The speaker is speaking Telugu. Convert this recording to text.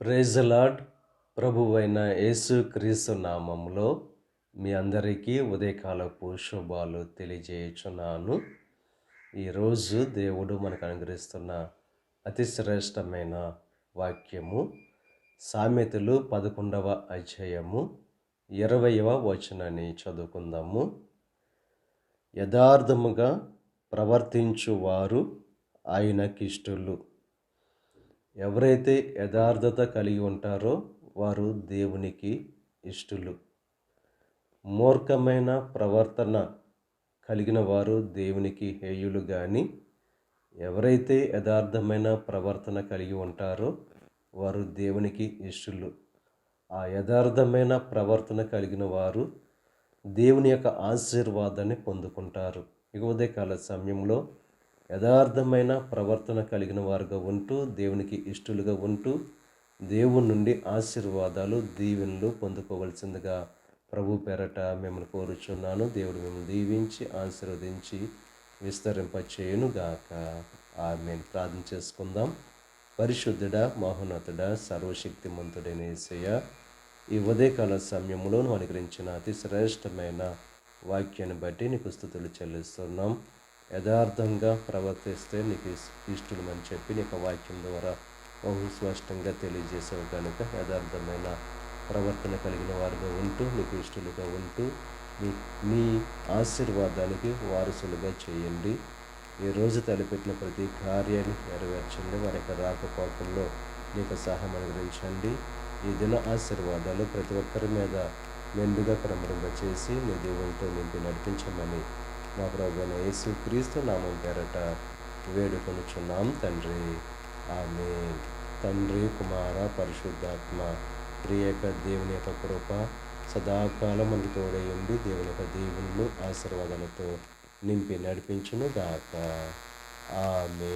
ప్రేజలాడ్ ప్రభువైన యేసు క్రీస్తు నామంలో మీ అందరికీ ఉదయకాలపు శుభాలు తెలియజేయుచున్నాను. ఈరోజు దేవుడు మనకు అనుగ్రహిస్తున్న అతి శ్రేష్టమైన వాక్యము సామెతలు పదకొండవ అధ్యాయము ఇరవయవ వచనాన్ని చదువుకుందాము. యథార్థముగా ప్రవర్తించువారు ఆయనకిష్టులు. ఎవరైతే యథార్థత కలిగి ఉంటారో వారు దేవునికి ఇష్టలు. మూర్ఖమైన ప్రవర్తన కలిగిన వారు దేవునికి హేయులు కానీ ఎవరైతే యథార్థమైన ప్రవర్తన కలిగి ఉంటారో వారు దేవునికి ఇష్టలు. ఆ యథార్థమైన ప్రవర్తన కలిగిన వారు దేవుని యొక్క ఆశీర్వాదాన్ని పొందుకుంటారు. ఇక ఉదయకాల సమయంలో యథార్థమైన ప్రవర్తన కలిగిన వారుగా ఉంటూ దేవునికి ఇష్టలుగా ఉంటూ దేవుని నుండి ఆశీర్వాదాలు దీవెనలు పొందుకోవలసిందిగా ప్రభు పేరట మిమ్మల్ని కోరుచున్నాను. దేవుడు మిమ్మల్ని దీవించి ఆశీర్వదించి విస్తరింపచేయును గాక ఆమె ప్రార్థన చేసుకుందాం. పరిశుద్ధుడ మహోన్నతుడ సర్వశక్తిమంతుడైన యేసయ్య ఈ ఉదయకాల సమయంలో అనుగ్రహించిన అతి శ్రేష్టమైన వాక్యాన్ని బట్టి నీకు స్థుతులు చెల్లిస్తున్నాం. యథార్థంగా ప్రవర్తిస్తే నీకు ఇష్టమని చెప్పి నీకు వాక్యం ద్వారా బహు స్పష్టంగా తెలియజేసావు కనుక యథార్థమైన ప్రవర్తన కలిగిన వారుగా ఉంటూ నీకు ఇష్టలుగా ఉంటూ నీ నీ ఆశీర్వాదానికి వారసులుగా చేయండి. ఈ రోజు తలపెట్టిన ప్రతి కార్యాన్ని నెరవేర్చండి. వారి యొక్క రాకపోకల్లో నీకు సహాయం అనుగ్రహించండి. ఈ దిన ఆశీర్వాదాలు ప్రతి ఒక్కరి మీద మెండుగా క్రమరంగా చేసి నీ దేవునితో నింపి నడిపించమని మా ప్రభుత్వ యేసు క్రీస్తు నామం పేరట వేడుకొనుచున్నాం తండ్రి. ఆమె తండ్రి కుమార పరిశుద్ధాత్మ ప్రియక దేవుని యొక్క కృప సదాకాలం మనకు తోడై ఉండి దేవుని యొక్క దీవులు ఆశీర్వాదాలతో నింపి నడిపించును గాక ఆమె